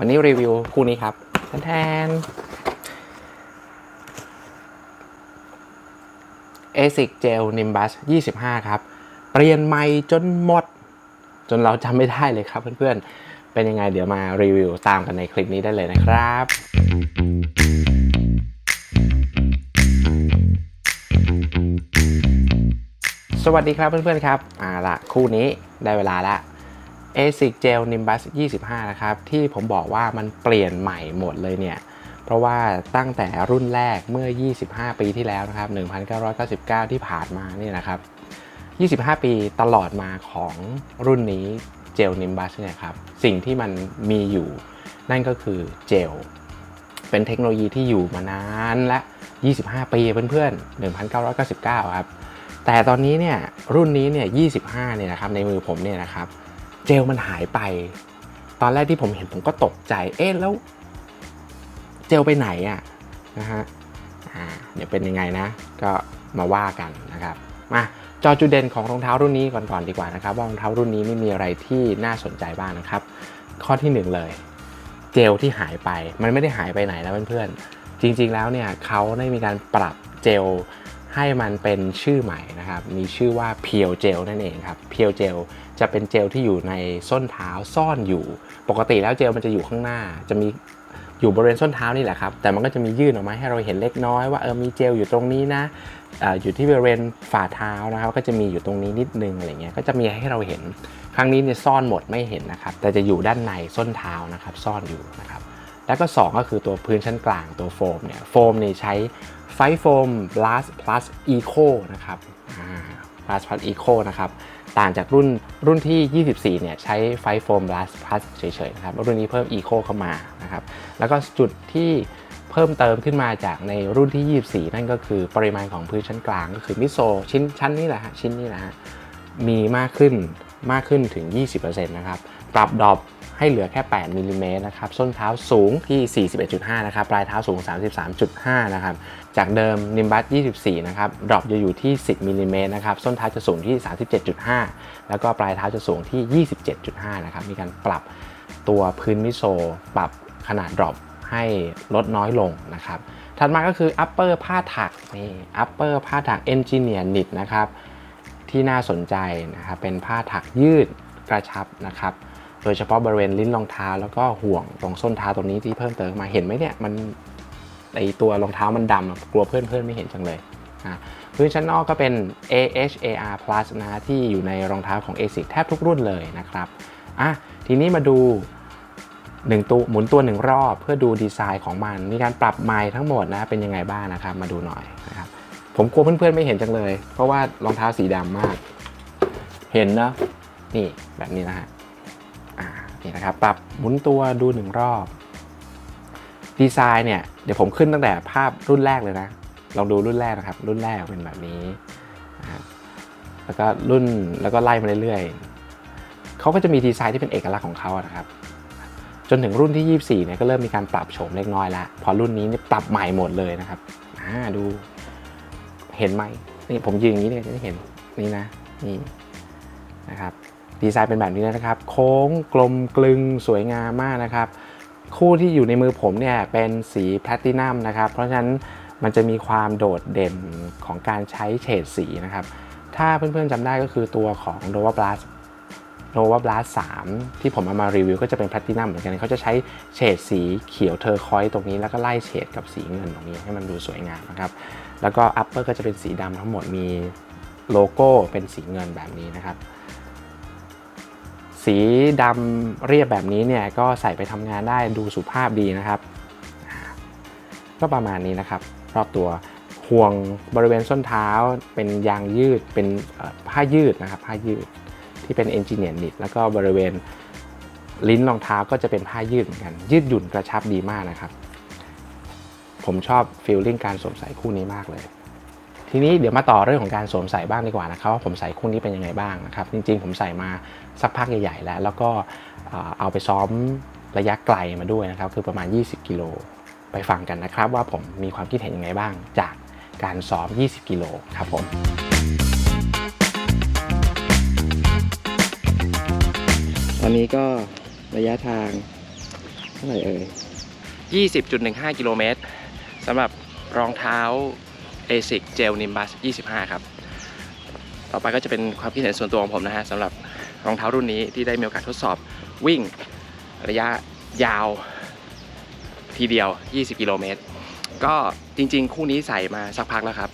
วันนี้รีวิวคู่นี้ครับแทน ASIC Gel Nimbus 25 ครับ เปลี่ยนใหม่จนหมด จนเราจำไม่ได้เลยครับเพื่อนๆ เป็นยังไงเดี๋ยวมารีวิวตามกันในคลิปนี้ได้เลยนะครับสวัสดีครับเพื่อนๆครับอ่าละคู่นี้ได้เวลาละ ASIC Gel Nimbus 25 นะครับ ที่ผมบอกว่ามันเปลี่ยนใหม่หมดเลยเนี่ย เพราะว่าตั้งแต่รุ่นแรกเมื่อ 25 ปีที่แล้วนะครับ 1999 ที่ผ่านมานี่นะครับ 25 ปีตลอดมาของรุ่นนี้ Gel Nimbus เนี่ยครับ สิ่งที่มันมีอยู่นั่นก็คือเจล เป็นเทคโนโลยีที่อยู่มานานและ 25 ปีเพื่อนๆ 1999 ครับ แต่ตอนนี้เนี่ยรุ่นนี้เนี่ย 25 เนี่ยนะครับในมือผมเนี่ยนะครับ เจลมันหายไป ตอนแรกที่ผมเห็นผมก็ตกใจ เอ๊ะแล้ว เจลไปไหนอะ่ะนะฮะอ่าเดี๋ยวเป็นยังไงนะ ก็มาว่ากันนะครับมาจอจุดเด่นของรองเท้ารุ่นนี้ก่อนก่อนดีกว่านะครับว่ารองเท้ารุ่นนี้นี่มีอะไรที่น่าสนใจบ้างนะครับ ข้อที่หนึ่งเลย เจลที่หายไปมันไม่ได้หายไปไหนนะเพื่อนๆจริงๆแล้วเนี่ยเขาได้มีการปรับเจล ให้มันเป็นชื่อใหม่นะครับ มีชื่อว่าเพียวเจลนั่นเองครับเพียวเจลจะเป็นเจลที่อยู่ในส้นเท้าซ่อนอยู่ ปกติแล้วเจลมันจะอยู่ข้างหน้า จะมีอยู่บริเวณส้นเท้านี่แหละครับ แต่มันก็จะมียื่นออกมาให้เราเห็นเล็กน้อยว่าเออมีเจลอยู่ตรงนี้นะออยู่ที่บริเวณฝ่าเท้านะครับ ก็จะมีอยู่ตรงนี้นิดนึงอะไรเงี้ย ก็จะมีให้เราเห็น ครั้งนี้เนี่ยซ่อนหมดไม่เห็นนะครับ แต่จะอยู่ด้านในส้นเท้านะครับ ซ่อนอยู่นะครับ แล้วก็ 2 ก็คือตัวพื้นชั้นกลางตัวโฟมเนี่ย โฟมเนี่ยใช้ ไฟโฟม Blast Plus Eco นะครับ Blast Plus Eco นะครับ ต่างจากรุ่นรุ่นที่ 24 เนี่ย ใช้ไฟโฟม Blast Plus เฉยๆนะครับ รุ่นนี้เพิ่ม Eco เข้ามานะครับ แล้วก็จุดที่เพิ่มเติมขึ้นมาจากในรุ่นที่ 24 นั่นก็คือปริมาณของพื้นชั้นกลางก็คือมิโซชิ้นชั้นนี้แหละฮะชิ้นนี้แหละฮะมีมากขึ้นมากขึ้นถึง 20%นะครับปรับดรอป ให้เหลือแค่ 8มิลลิเมตรนะครับ ส้นเท้าสูงที่ 41.5 นะครับ ปลายเท้าสูง 33.5 นะครับ จากเดิม Nimbus 24 นะครับ ดรอปจะอยู่ที่ 10มิลลิเมตรนะครับ ส้นเท้าจะสูงที่ 37.5 แล้วก็ปลายเท้าจะสูงที่ 27.5 นะครับ มีการปรับตัวพื้นมิโซ ปรับขนาดดรอปให้ลดน้อยลงนะครับ ถัดมาก็คือ upper ผ้าถักนี่ upper ผ้าถัก engineer knit นะครับ ที่น่าสนใจนะครับ เป็นผ้าถักยืดกระชับนะครับ ดยเฉพาะบริเวณลิ้นรองเท้าแล้วก็ห่วงตรงส้นเท้าตรงนี้ที่เพิ่มเติมมาเห็นไหมเนี่ยมันไอตัวรองเท้ามันดำกลัวเพื่อนเพื่อนไม่เห็นจังเลยนะพื้นชั้นนอกก็เป็น AHAR Plus นะที่อยู่ในรองเท้าของ ASIC แทบทุกรุ่นเลยนะครับอะทีนี้มาดูหนึ่งตัวหมุนตัวหนึ่งรอบเพื่อดูดีไซน์ของมัน มีการปรับไมล์ทั้งหมดนะเป็นยังไงบ้างนะครับ มาดูหน่อยนะครับผมกลัวเพื่อนๆไม่เห็นจังเลย เพราะว่ารองเท้าสีดำมาก เห็นนะนี่แบบนี้นะฮะ นี่นะครับปรับหมุนตัวดูหนึ่งรอบดีไซน์เนี่ยเดี๋ยวผมขึ้นตั้งแต่ภาพรุ่นแรกเลยนะลองดูรุ่นแรกนะครับ รุ่นแรกเป็นแบบนี้แล้วก็รุ่นแล้วก็ไล่มาเรื่อยๆเขาก็จะมีดีไซน์ที่เป็นเอกลักษณ์ของเขานะครับ จนถึงรุ่นที่ 24เนี่ยก็เริ่มมีการปรับโฉมเล็กน้อยแล้วพอรุ่นนี้เนี่ยปรับใหม่หมดเลยนะครับอ่าดูเห็นไหมนี่ผมยืนอย่างนี้เนี่ยจะได้เห็นนี่นะนี่นะครับ ดีไซน์เป็นแบบนี้นะครับ โค้งกลมกลึงสวยงามมากนะครับ คู่ที่อยู่ในมือผมเนี่ยเป็นสีแพลตตินัมนะครับ เพราะฉะนั้นมันจะมีความโดดเด่นของการใช้เฉดสีนะครับ ถ้าเพื่อนๆจำได้ก็คือตัวของ Nova Blast Nova Blast 3 ที่ผมเอามารีวิวก็จะเป็นแพลตตินัมเหมือนกันเขาจะใช้เฉดสีเขียวเทอร์คอยตรงนี้แล้วก็ไล่เฉดกับสีเงินตรงนี้ให้มันดูสวยงามนะครับ แล้วก็ upper ก็จะเป็นสีดำทั้งหมดมีโลโก้เป็นสีเงินแบบนี้นะครับ สีดำเรียบแบบนี้เนี่ยก็ใส่ไปทำงานได้ดูสุภาพดีนะครับ ก็ประมาณนี้นะครับ รอบตัวห่วงบริเวณส้นเท้าเป็นยางยืดเป็นผ้ายืดนะครับ ผ้ายืดที่เป็นเอนจิเนียร์นิดแล้วก็บริเวณลิ้นรองเท้าก็จะเป็นผ้ายืดเหมือนกัน ยืดหยุ่นกระชับดีมากนะครับ ผมชอบฟีลลิ่งการสวมใส่คู่นี้มากเลย ทีนี้เดี๋ยวมาต่อเรื่องของการสวมใส่บ้างดีกว่านะครับว่าผมใส่คู่นี้เป็นยังไงบ้างนะครับจริงๆ ผมใส่มาสักพักใหญ่ๆแล้ว แล้วก็เอ่อเอาไปซ้อมระยะไกลมาด้วยนะครับคือประมาณ 20 กิโลไปฟังกันนะครับว่าผมมีความคิดเห็นยังไงบ้าง จากการซ้อม 20 กิโลครับผมตอนนี้ก็ระยะทางเท่าไหร่เอ่ย20.15 กิโลเมตรสำหรับรองเท้า ASIC Gel Nimbus 25 ครับ ต่อไปก็จะเป็นความคิดเห็นส่วนตัวของผมนะฮะสำหรับรองเท้ารุ่นนี้ที่ได้มีโอกาสทดสอบวิ่งระยะยาวทีเดียว 20 กิโลเมตร ก็จริงๆ คู่นี้ใส่มาสักพักแล้วครับ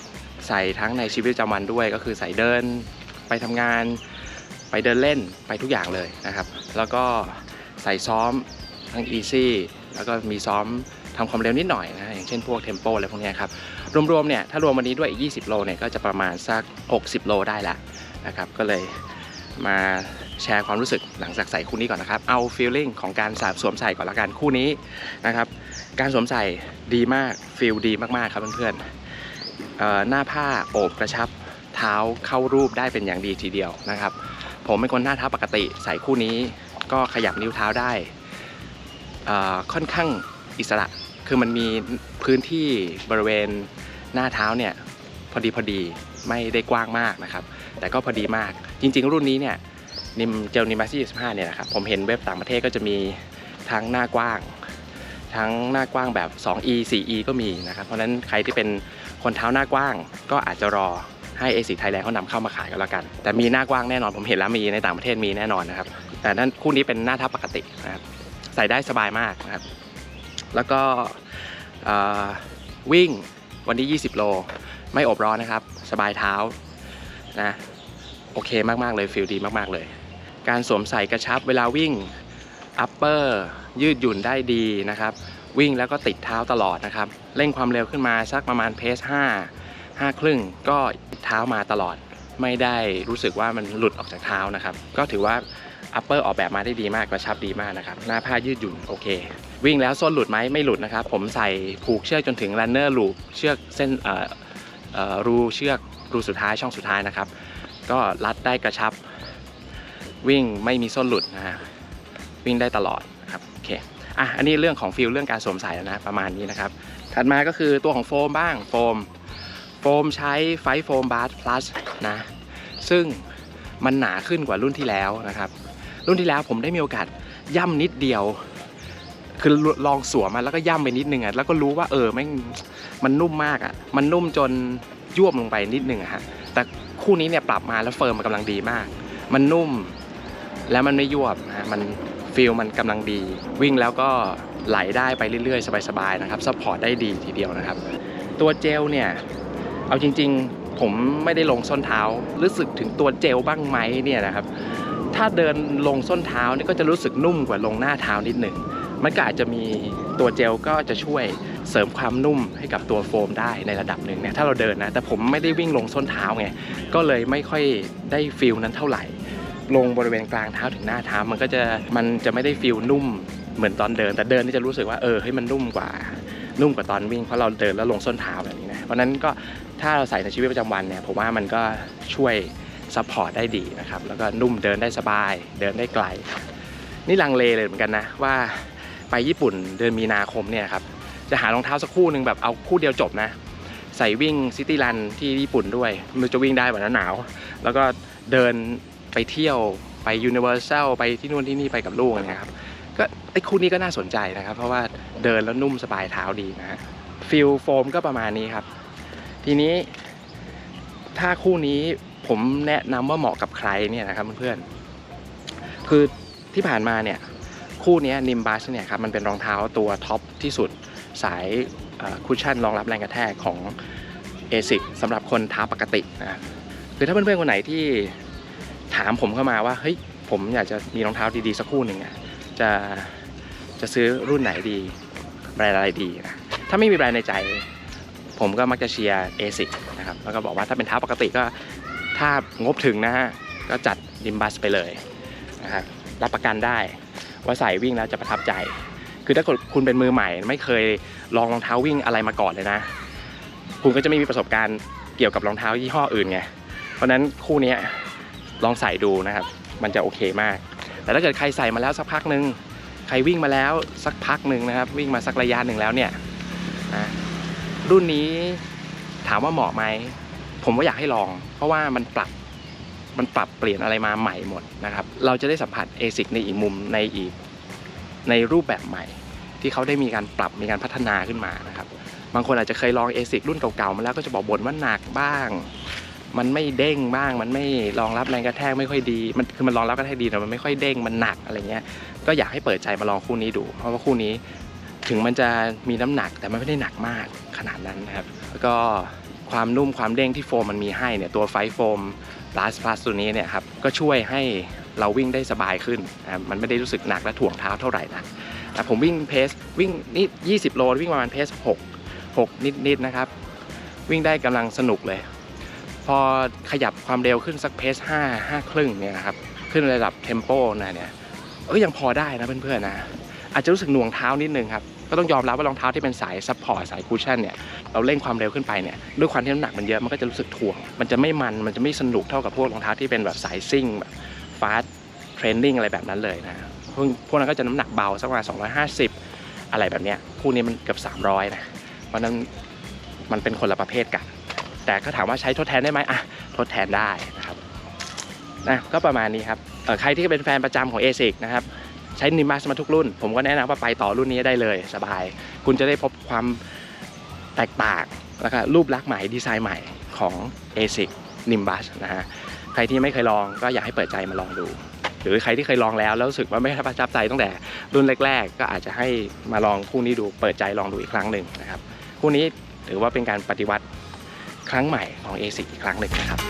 ใส่ทั้งในชีวิตประจำวันด้วย ก็คือใส่เดินไปทำงาน ไปเดินเล่นไปทุกอย่างเลยนะครับ แล้วก็ใส่ซ้อมทั้ง Easy แล้วก็มีซ้อมทำความเร็วนิดหน่อยนะ อย่างเช่นพวกเทมโปอะไรพวกนี้ครับ รวมๆเนี่ยถ้ารวมวันนี้ด้วยอีก 20 โลเนี่ยก็จะประมาณสัก 60 โลได้ล้วนะครับก็เลยมาแชร์ความรู้สึกหลังจากใส่คู่นี้ก่อนนะครับ เอาฟีลลิ่งของการสสวมใส่ก่อนละกันคู่นี้นะครับ การสวมใส่ดีมากฟีลดีมากๆครับเพื่อนๆหน้าผ้าโอบกระชับเท้าเข้ารูปได้เป็นอย่างดีทีเดียวนะครับ ผมเป็นคนหน้าเท้าปกติใส่คู่นี้ก็ขยับนิ้วเท้าได้ค่อนข้างอิสระ คือมันมีพื้นที่บริเวณหน้าเท้าเนี่ยพอดีพอดีไม่ได้กว้างมากนะครับ แต่ก็พอดีมากจริง ๆ รุ่นนี้เนี่ยนิมเจลนิมัส25เนี่ยนะครับผมเห็นเว็บต่างประเทศก็จะมีทั้งหน้ากว้าง ทั้งหน้ากว้างแบบ 2e 4e ก็มีนะครับ เพราะนั้นใครที่เป็นคนเท้าหน้ากว้าง ก็อาจจะรอให้เอซิไทยแลนด์เขานำเข้ามาขายกันแล้วกัน แต่มีหน้ากว้างแน่นอน ผมเห็นแล้วมีในต่างประเทศมีแน่นอนนะครับ แต่นั่นคู่นี้เป็นหน้าเท้าปกตินะครับ ใส่ได้สบายมากนะครับ แล้วก็วิ่งวันนี้ 20 โล ไม่อบร้อนนะครับ สบายเท้านะ โอเคมากๆเลยฟิลดีมากๆเลย การสวมใส่กระชับเวลาวิ่งอัปเปอร์ยืดหยุ่นได้ดีนะครับ วิ่งแล้วก็ติดเท้าตลอดนะครับ เร่งความเร็วขึ้นมาสักประมาณเพส5 5ครึ่งก็ติดเท้ามาตลอดไม่ได้รู้สึกว่ามันหลุดออกจากเท้านะครับ ก็ถือว่า อัปเปอร์ออกแบบมาได้ดีมากกระชับดีมากนะครับ หน้าผ้ายืดหยุ่นโอเค วิ่งแล้วส้นหลุดไหมไม่หลุดนะครับ ผมใส่ผูกเชือกจนถึง runner loop เชือกเส้นรูเชือกรูสุดท้ายช่องสุดท้ายนะครับ ก็รัดได้กระชับ วิ่งไม่มีส้นหลุดนะฮะวิ่งได้ตลอดนะครับโอเคอะอันนี้เรื่องของฟิลเรื่องการสวมใส่แล้วนะประมาณนี้นะครับ ถัดมาก็คือตัวของโฟมบ้างโฟม โฟมใช้ไฟโฟมบาร์สพลัสนะซึ่งมันหนาขึ้นกว่ารุ่นที่แล้วนะครับ รุ่นที่แล้วผมได้มีโอกาสย่ำนิดเดียว คือลองสวมมาแล้วก็ย่ำไปนิดนึงอะแล้วก็รู้ว่าเออแม่งมันนุ่มมากอะมันนุ่มจนยวบลงไปนิดนึงอะฮะแต่คู่นี้เนี่ยปรับมาแล้วเฟิร์มมันกำลังดีมาก มันนุ่มแล้วมันไม่ยวบนะฮะมันฟีลมันกำลังดี วิ่งแล้วก็ไหลได้ไปเรื่อยๆ สบายๆนะครับซัพพอร์ตได้ดีทีเดียวนะครับ ตัวเจลเนี่ย เอาจริงๆ ผมไม่ได้ลงส้นเท้า รู้สึกถึงตัวเจลบ้างไหมเนี่ยนะครับ ถ้าเดินลงส้นเท้านี่ก็จะรู้สึกนุ่มกว่าลงหน้าเท้านิดหนึ่งมันก็อาจจะมีตัวเจลก็จะช่วยเสริมความนุ่มให้กับตัวโฟมได้ในระดับหนึ่งเนี่ยถ้าเราเดินนะแต่ผมไม่ได้วิ่งลงส้นเท้าไงก็เลยไม่ค่อยได้ฟิลนั้นเท่าไหร่ ลงบริเวณกลางเท้าถึงหน้าเท้ามันก็จะมันจะไม่ได้ฟิลนุ่มเหมือนตอนเดิน แต่เดินนี่จะรู้สึกว่าเออเฮ้ยมันนุ่มกว่านุ่มกว่าตอนวิ่งเพราะเราเดินแล้วลงส้นเท้าแบบนี้นะเพราะฉะนั้นก็ถ้าเราใส่ในชีวิตประจำวันเนี่ยผมว่ามันก็ช่วย ซัพพอร์ตได้ดีนะครับ แล้วก็นุ่มเดินได้สบาย เดินได้ไกล นี่ลังเลเลยเหมือนกันนะว่าไปญี่ปุ่นเดือนมีนาคมเนี่ยครับจะหารองเท้าสักคู่หนึ่งแบบเอาคู่เดียวจบนะ ใส่วิ่งซิตี้รันที่ญี่ปุ่นด้วย มันจะวิ่งได้แบบหน้าหนาว แล้วก็เดินไปเที่ยวไปยูนิเวอร์แซลไปที่นู่นที่นี่ไปกับลูกนะครับก็ไอ้คู่นี้ก็น่าสนใจนะครับ เพราะว่าเดินแล้วนุ่มสบายเท้าดีนะฮะฟิลโฟมก็ประมาณนี้ครับ ทีนี้ถ้าคู่นี้ ผมแนะนำว่าเหมาะกับใครเนี่ยนะครับเพื่อนๆคือที่ผ่านมาเนี่ยคู่นี้นิมบัสเนี่ยครับมันเป็นรองเท้าตัวท็อปที่สุดสายคุชชั่นรองรับแรงกระแทกของ ASIC สำหรับคนเท้าปกตินะคือถ้าเพื่อนๆคนไหนที่ถามผมเข้ามาว่าเฮ้ยผมอยากจะมีรองเท้าดีๆสักคู่หนึ่งอะจะจะซื้อรุ่นไหนดีแบรนด์อะไรดีนะถ้าไม่มีแบรนด์ในใจ ผมก็มักจะเชียร์ ASIC นะครับแล้วก็บอกว่าถ้าเป็นเท้าปกติก็ ถ้างบถึงนะฮะก็จัดดิมบัสไปเลยนะครับรับประกันได้ว่าใส่วิ่งแล้วจะประทับใจ คือถ้าคุณเป็นมือใหม่ ไม่เคยลองรองเท้าวิ่งอะไรมาก่อนเลยนะ คุณก็จะไม่มีประสบการณ์เกี่ยวกับรองเท้ายี่ห้ออื่นไง เพราะนั้นคู่นี้ลองใส่ดูนะครับ มันจะโอเคมาก แต่ถ้าเกิดใครใส่มาแล้วสักพักหนึ่งใครวิ่งมาแล้วสักพักหนึ่งนะครับ วิ่งมาสักระยะหนึ่งแล้วเนี่ยนะรุ่นนี้ถามว่าเหมาะไหม ผมก็อยากให้ลอง ราะว่ามันปรับมันปรับเปลี่ยนอะไรมาใหม่หมดนะครับ เราจะได้สัมผัส ASIC ในอีกมุมในอีกในรูปแบบใหม่ ที่เขาได้มีการปรับมีการพัฒนาขึ้นมานะครับ บางคนอาจจะเคยลอง ASIC รุ่นเก่าๆมาแล้วก็จะบอกบ่นว่าหนักบ้าง มันไม่เด้งบ้าง มันไม่รองรับแรงกระแทกไม่ค่อยดี มันคือมันรองรับกระแทกดีแต่มันไม่ค่อยเด้งมันหนักอะไรเงี้ย ก็อยากให้เปิดใจมาลองคู่นี้ดู เพราะว่าคู่นี้ถึงมันจะมีน้ำหนักแต่มันไม่ได้หนักมากขนาดนั้นนะครับ แล้วก็ ความนุ่มความเด้งที่โฟมมันมีให้เนี่ยตัวไฟโฟม Plus Plus ตัวนี้เนี่ยครับก็ช่วยให้เราวิ่งได้สบายขึ้นนะมันไม่ได้รู้สึกหนักและถ่วงเท้าเท่าไหร่นะแต่ผมวิ่งเพสวิ่งนี่ 20 โลวิ่งประมาณเพส6 6 นิดๆนะครับ วิ่งได้กำลังสนุกเลย พอขยับความเร็วขึ้นสักเพส5 5ครึ่งเนี่ยนะครับขึ้นระดับเทมโปนะเนี่ยเอ้ยยังพอได้นะเพื่อนๆนะอาจจะรู้สึกหน่วงเท้านิดนึงครับ ก็ต้องยอมรับว่ารองเท้าที่เป็นสายซัพพอร์ตสายคูชั่นเนี่ยเราเร่งความเร็วขึ้นไปเนี่ยด้วยความที่น้ำหนักมันเยอะมันก็จะรู้สึกถ่วง มันจะไม่มันมันจะไม่สนุกเท่ากับพวกรองเท้าที่เป็นแบบสายซิ่งแบบฟาสต์เทรนนิ่งอะไรแบบนั้นเลยนะพวกพวกนั้นก็จะน้ำหนักเบาสักประมาณ250 อะไรแบบเนี้ยคู่นี้มันเกือบ 300นะเพราะนั้นมันเป็นคนละประเภทกัน แต่ก็ถามว่าใช้ทดแทนได้ไหมอะทดแทนได้นะครับนะก็ประมาณนี้ครับใครที่เป็นแฟนประจำของ ASIC นะครับ ใช้นิมัสมาทุกรุ่น ผมก็แนะนำว่าไปต่อรุ่นนี้ได้เลยสบาย คุณจะได้พบความแตกต่างแล้วก็รูปลักษณ์ใหม่ดีไซน์ใหม่ของ ASIC Nimbus นะฮะใครที่ไม่เคยลองก็อยากให้เปิดใจมาลองดู หรือใครที่เคยลองแล้วแล้วรู้สึกว่าไม่ประทับใจตั้งแต่รุ่นแรก ๆ ก็อาจจะให้มาลองคู่นี้ดูเปิดใจลองดูอีกครั้งหนึ่งนะครับคู่นี้ถือว่าเป็นการปฏิวัติครั้งใหม่ของ A10 อีกครั้งหนึ่งนะครับ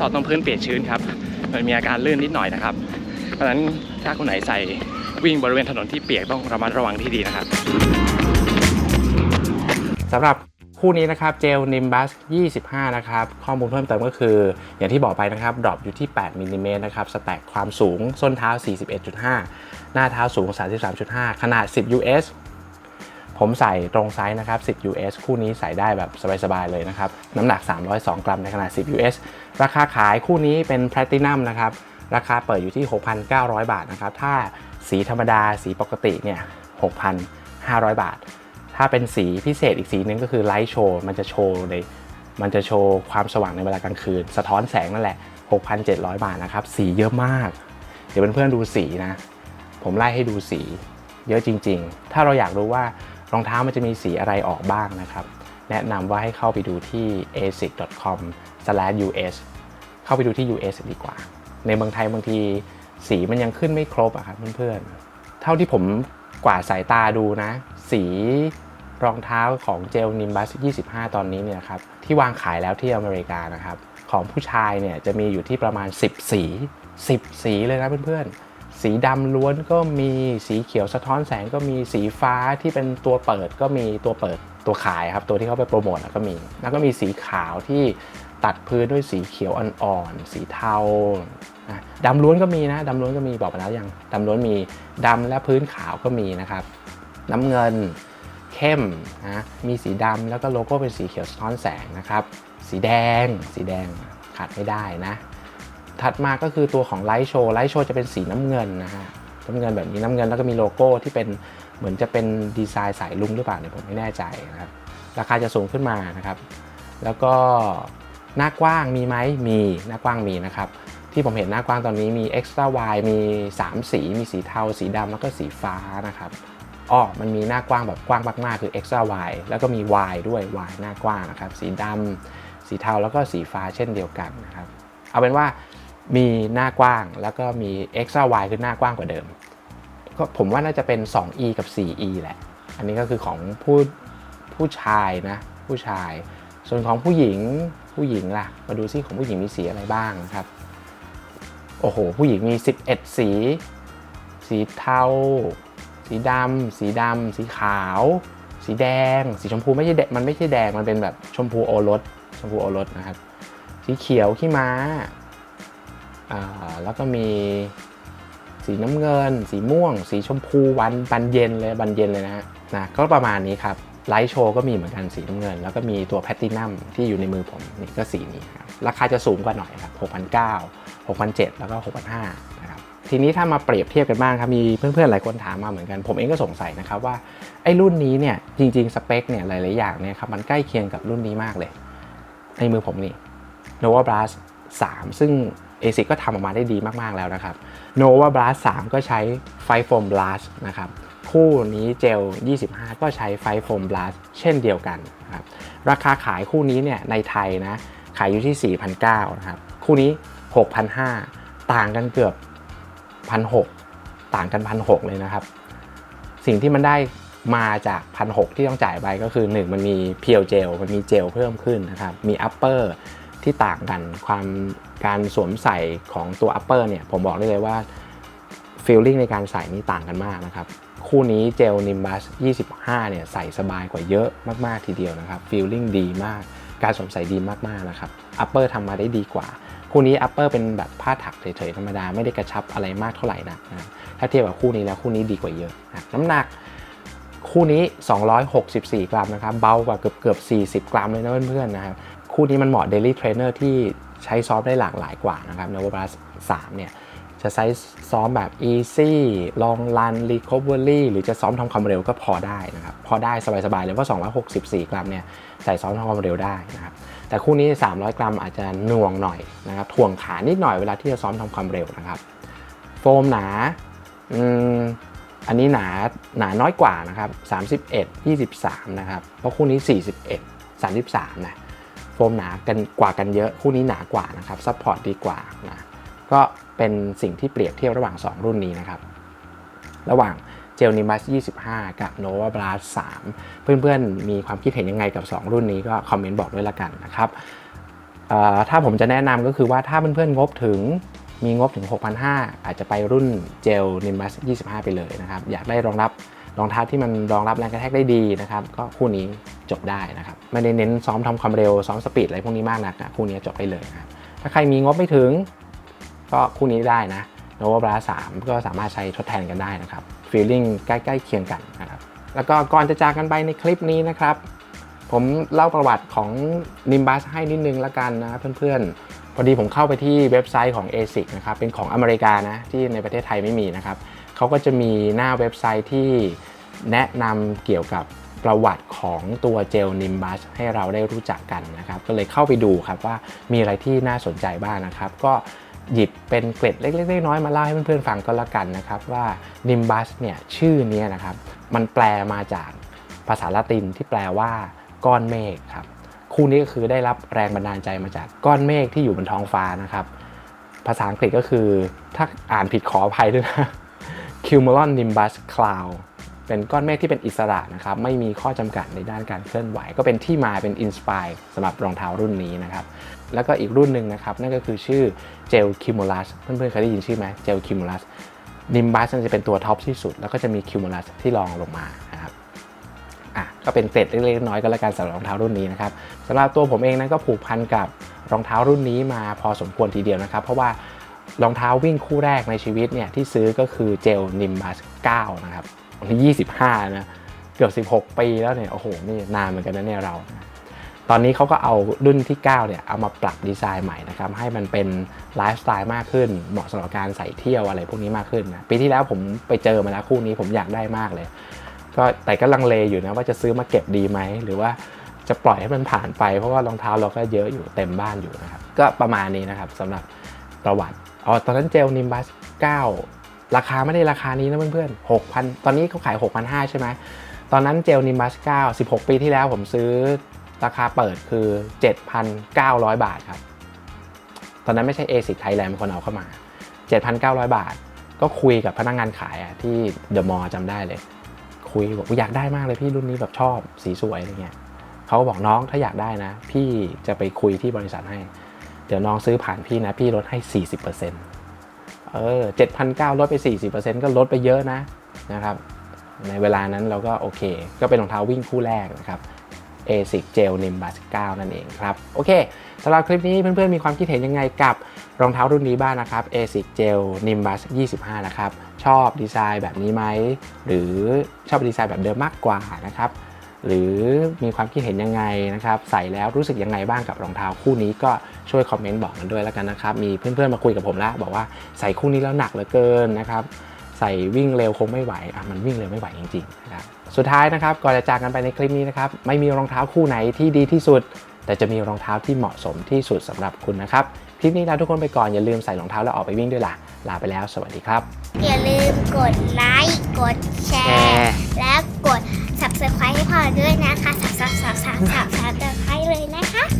สอบตรงพื้นเปียกชื้นครับ มันมีอาการลื่นนิดหน่อยนะครับ เพราะฉะนั้นถ้าคนไหนใส่วิ่งบริเวณถนนที่เปียกต้องระมัดระวังที่ดีนะครับสำหรับคู่นี้นะครับเจล Nimbus 25 นะครับ ข้อมูลเพิ่มเติมก็คือ อย่างที่บอกไปนะครับ ดรอปอยู่ที่ 8มิลลิเมตรนะครับ สแต็กความสูง ส้นเท้า 41.5 หน้าเท้าสูง 33.5 ขนาด 10 US ผมใส่ตรงไซส์นะครับ 10 US คู่นี้ใส่ได้แบบสบายๆเลยนะครับ น้ำหนัก 302 กรัมในขนาด 10 US ราคาขายคู่นี้เป็นแพลตินัมนะครับ ราคาเปิดอยู่ที่ 6,900 บาทนะครับ ถ้าสีธรรมดาสีปกติเนี่ย6,500 บาท ถ้าเป็นสีพิเศษอีกสีหนึงก็คือไลท์โชว์มันจะโชว์ในมันจะโชว์ความสว่างในเวลากลางคืน สะท้อนแสงนั่นแหละ 6,700 บาทนะครับ สีเยอะมาก เดี๋ยวเพื่อนๆดูสีนะ ผมไล่ให้ดูสี เยอะจริง ๆ ถ้าเราอยากรู้ว่ารองเท้ามันจะมีสีอะไรออกบ้างนะครับ แนะนำว่าให้เข้าไปดูที่ asic.com /us เข้าไปดูที่ US ดีกว่า ในเมืองไทยบางทีสีมันยังขึ้นไม่ครบอะครับเพื่อนๆ เท่าที่ผมกวาดสายตาดูนะ สีรองเท้าของเจล Nimbus 25 ตอนนี้เนี่ยครับที่วางขายแล้วที่อเมริกานะครับ ของผู้ชายเนี่ยจะมีอยู่ที่ประมาณ 10 สี 10 สีเลยนะเพื่อนๆ สีดำล้วนก็มีสีเขียวสะท้อนแสงก็มีสีฟ้าที่เป็นตัวเปิดก็มีตัวเปิดตัวขายครับ ตัวที่เขาไปโปรโมทก็มี แล้วก็มีสีขาวที่ ตัดพื้นด้วยสีเขียวอ่อนๆ สีเทาดำล้วนก็มีนะดำล้วนก็มีบอกไปแล้วยังดำล้วนมีดำและพื้นขาวก็มีนะครับ น้ำเงินเข้มนะมีสีดำแล้วก็โลโก้เป็นสีเขียวสะท้อนแสงนะครับ สีแดง สีแดงขาดไม่ได้นะ ถัดมาก็คือตัวของไลท์โชว์ไลท์โชว์จะเป็นสีน้ำเงินนะฮะน้ำเงินแบบนี้น้ำเงินแล้วก็มีโลโก้ที่เป็นเหมือนจะเป็นดีไซน์สายลุงหรือเปล่าเนี่ยผมไม่แน่ใจนะครับราคาจะสูงขึ้นมานะครับ แล้วก็ หน้ากว้างมีไหมมีหน้ากว้างมีนะครับ ที่ผมเห็นหน้ากว้างตอนนี้มี extra wide มี 3 สี มีสีเทา สีดำแล้วก็สีฟ้านะครับอ้อมันมีหน้ากว้างแบบกว้างมากๆคือ extra wide แล้วก็มี wide ด้วย wide หน้ากว้างนะครับ สีดำสีเทาแล้วก็สีฟ้าเช่นเดียวกันนะครับ เอาเป็นว่ามีหน้ากว้างแล้วก็มี extra wide คือหน้ากว้างกว่าเดิม ก็ผมว่าน่าจะเป็น 2e กับ 4e แหละ อันนี้ก็คือของผู้ผู้ชายนะ ผู้ชาย ส่วนของผู้หญิงผู้หญิงล่ะ มาดูซิของผู้หญิงมีสีอะไรบ้างนะครับ โอ้โห ผู้หญิงมี 11 สี สีเทา สีดำ สีดำ สีขาว สีแดง สีชมพูไม่ใช่แดงมันไม่ใช่แดง มันเป็นแบบชมพูโอรส ชมพูโอรสนะครับ สีเขียวขี้ม้าอ่าแล้วก็มีสีน้ำเงิน สีม่วง สีชมพูวันบันเย็นเลยบันเย็นเลยนะฮะนะก็ประมาณนี้ครับ ไลท์โชว์ก็มีเหมือนกันสีน้ำเงิน แล้วก็มีตัวแพตตินัมที่อยู่ในมือผมนี่ก็สีนี้ครับราคาจะสูงกว่าหน่อยครับ6,900 6,700แล้วก็6,500นะครับทีนี้ถ้ามาเปรียบเทียบกันบ้างครับมีเพื่อนๆหลายคนถามมาเหมือนกัน ผมเองก็สงสัยนะครับว่าไอ้รุ่นนี้เนี่ยจริงๆสเปคเนี่ยหลายๆอย่างเนี่ยครับมันใกล้เคียงกับรุ่นนี้มากเลยในมือผมนี่ Nova Blast 3 ซึ่ง ASIC ก็ทำออกมาได้ดีมากๆแล้วนะครับ Nova Blast 3 ก็ใช้ Five Foam Blast นะครับ คู่นี้เจล 25 ก็ใช้ Five Foam Blast เช่นเดียวกันครับราคาขายคู่นี้เนี่ยในไทยนะขายอยู่ที่ 4,900นะครับคู่นี้ 6,500 ต่างกันเกือบ 1,600 ต่างกัน 1,600 เลยนะครับ สิ่งที่มันได้มาจาก 1,600 ที่ต้องจ่ายไปก็คือ 1 มันมีเพียวเจลมันมีเจลเพิ่มขึ้นนะครับ มี upper ที่ต่างกันความการสวมใส่ของตัว upper เนี่ยผมบอกได้เลยว่าฟีลลิ่งในการใส่นี่ต่างกันมากนะครับ คู่นี้เจล Nimbus 25 เนี่ยใส่สบายกว่าเยอะมาก ๆ ทีเดียวนะครับฟีลลิ่งดีมาก การสวมใส่ดีมาก ๆ นะครับ upper ทำมาได้ดีกว่า คู่นี้ upper เป็นแบบผ้าถักเฉย ๆ ธรรมดา ไม่ได้กระชับอะไรมากเท่าไหร่นักนะถ้าเทียบกับคู่นี้แล้วคู่นี้ดีกว่าเยอะนะน้ำหนักคู่นี้ 264 กรัมนะครับ เบากว่าเกือบเกือบ40 กรัมเลยนะเพื่อนๆนะครับ คู่นี้มันเหมาะ daily trainer ที่ใช้ซ้อมได้หลากหลายกว่านะครับ n o v a Plus 3เนี่ย จะใช้ซ้อมแบบ easy long run recovery หรือจะซ้อมทำความเร็วก็พอได้นะครับ พอได้สบายๆเลยเพรา264 กรัมเนี่ยใส่ซ้อมทำความเร็วได้นะครับ แต่คู่นี้ 300 กรัมอาจจะหน่วงหน่อยนะครับถ่วงขานิดหน่อยเวลาที่จะซ้อมทำความเร็วนะครับ โฟมหนาอืมอันนี้หนาหนาน้อยกว่านะครับ31 23 นะครับ เพราะคู่นี้ 41 33 นะโฟมหนากันกว่ากันเยอะ คู่นี้หนากว่านะครับซัพพอร์ตดีกว่านะก็ เป็นสิ่งที่เปรียบเทียบระหว่าง 2 รุ่นนี้นะครับ ระหว่างเจลนิมัส25 กับ Nova Blast 3เพื่อนๆ มีความคิดเห็นยังไงกับ 2 รุ่นนี้ก็คอมเมนต์บอกด้วยละกันนะครับถ้าผมจะแนะนำก็คือว่าถ้าเพื่อนๆงบถึงมีงบถึง 6,500 อาจจะไปรุ่นเจล Nimbus 25 ไปเลยนะครับ อยากได้รองรับรองเท้าที่มันรองรับแรงกระแทกได้ดีนะครับ ก็คู่นี้จบได้นะครับ ไม่ได้เน้นซ้อมทำความเร็วซ้อมสปีดอะไรพวกนี้มากนักนะคู่นี้จบไปเลยนะครับถ้าใครมีงบไม่ถึง ก็คู่นี้ได้นะ Nova Blast 3ก็สามารถใช้ทดแทนกันได้นะครับฟีลลิ่งใกล้ๆเคียงกันนะครับแล้วก็ก่อนจะจากกันไปในคลิปนี้นะครับ ผมเล่าประวัติของ Nimbus ให้นิดนึงละกันนะเพื่อนๆ พอดีผมเข้าไปที่เว็บไซต์ของ ASIC นะครับเป็นของอเมริกานะที่ในประเทศไทยไม่มีนะครับเขาก็จะมีหน้าเว็บไซต์ที่แนะนำเกี่ยวกับประวัติของตัวเจล Nimbus ให้เราได้รู้จักกันนะครับ ก็เลยเข้าไปดูครับว่ามีอะไรที่น่าสนใจบ้างนะครับ ก็ หยิบเป็นเกร็ดเล็กๆน้อยๆมาเล่าให้เพื่อนๆฟังก็แล้วกันนะครับว่า Nimbus เนี่ยชื่อเนี้ยนะครับมันแปลมาจากภาษาละตินที่แปลว่าก้อนเมฆครับคู่นี้ก็คือได้รับแรงบันดาลใจมาจากก้อนเมฆที่อยู่บนท้องฟ้านะครับ ภาษาอังกฤษก็คือถ้าอ่านผิดขออภัยด้วยนะ Cumulon Nimbus Cloud เป็นก้อนเมฆที่เป็นอิสระนะครับไม่มีข้อจำกัดในด้านการเคลื่อนไหว ก็เป็นที่มาเป็นอินสปายสำหรับรองเท้ารุ่นนี้นะครับแล้วก็อีกรุ่นหนึ่งนะครับนั่นก็คือชื่อ Gel Cumulus เพื่อนๆเคยได้ยินชื่อไหม Gel Cumulus Nimbus มันจะเป็นตัวท็อปที่สุด แล้วก็จะมี Cumulus ที่รองลงมานะครับอะก็เป็นเกร็ดเล็กๆน้อยก็แล้วกันสำหรับรองเท้ารุ่นนี้นะครับสำหรับตัวผมเองนั้นก็ผูกพันกับรองเท้ารุ่นนี้มาพอสมควรทีเดียวนะครับ เพราะว่ารองเท้าวิ่งคู่แรกในชีวิตเนี่ยที่ซื้อก็คือเจล Nimbus 9นะครับ นที่25 นะ เกือบ 16 ปีแล้วเนี่ย โอ้โห นี่นานเหมือนกันนะเนี่ยเรา ตอนนี้เขาก็เอารุ่นที่ 9 เนี่ย เอามาปรับดีไซน์ใหม่นะครับ ให้มันเป็นไลฟ์สไตล์มากขึ้น เหมาะสำหรับการใส่เที่ยวอะไรพวกนี้มากขึ้นนะ ปีที่แล้วผมไปเจอมาแล้วคู่นี้ผมอยากได้มากเลย ก็แต่ก็ลังเลอยู่นะว่าจะซื้อมาเก็บดีไหม หรือว่าจะปล่อยให้มันผ่านไป เพราะว่ารองเท้าเราก็เยอะอยู่เต็มบ้านอยู่นะครับ ก็ประมาณนี้นะครับสำหรับประวัติ อ๋อ ตอนนั้นเจลนิมบัส 9 ราคาไม่ได้ราคานี้นะเพื่อนๆ6,000ตอนนี้เขาขาย 6,500 ใช่ไหม ตอนนั้นเจลนิมบัส9 16ปีที่แล้วผมซื้อราคาเปิดคือ 7,900 บาทครับ ตอนนั้นไม่ใช่ ASIC Thailand เป็นคนเอาเข้ามา 7,900 บาท ก็คุยกับพนักงานขายอะที่เดอะมอลล์จำได้เลย คุยบอกอยากได้มากเลยพี่รุ่นนี้แบบชอบสีสวยอะไรเงี้ยเขาก็บอกน้องถ้าอยากได้นะ พี่จะไปคุยที่บริษัทให้ เดี๋ยวน้องซื้อผ่านพี่นะ พี่ลดให้ 40%เเออ7,900ลดไป 40%ก็ลดไปเยอะนะนะครับ ในเวลานั้นเราก็โอเค ก็เป็นรองเท้าวิ่งคู่แรกนะครับ ASIC Gel Nimbus 9นั่นเองครับ โอเคสำหรับคลิปนี้เพื่อนๆ มีความคิดเห็นยังไงกับรองเท้ารุ่นนี้บ้างนะครับ ASIC Gel Nimbus 25 นะครับ ชอบดีไซน์แบบนี้ไหม หรือชอบดีไซน์แบบเดิมมากกว่านะครับ หรือมีความคิดเห็นยังไงนะครับ ใส่แล้วรู้สึกยังไงบ้างกับรองเท้าคู่นี้ก็ ช่วยคอมเมนต์บอกกันด้วยแล้วกันนะครับ มีเพื่อนๆมาคุยกับผมแล้ว บอกว่าใส่คู่นี้แล้วหนักเหลือเกินนะครับ ใส่วิ่งเร็วคงไม่ไหวอะมันวิ่งเร็วไม่ไหวจริงๆนะครับสุดท้ายนะครับก่อนจะจากกันไปในคลิปนี้นะครับไม่มีรองเท้าคู่ไหนที่ดีที่สุด แต่จะมีรองเท้าที่เหมาะสมที่สุดสำหรับคุณนะครับคลิปนี้ลาทุกคนไปก่อนอย่าลืมใส่รองเท้าแล้วออกไปวิ่งด้วยล่ะลาไปแล้ว สวัสดีครับ อย่าลืมกดไลค์กดแชร์ และกด subscribe ให้พ่อด้วยนะคะ subscribe subscribe subscribe เลยนะคะ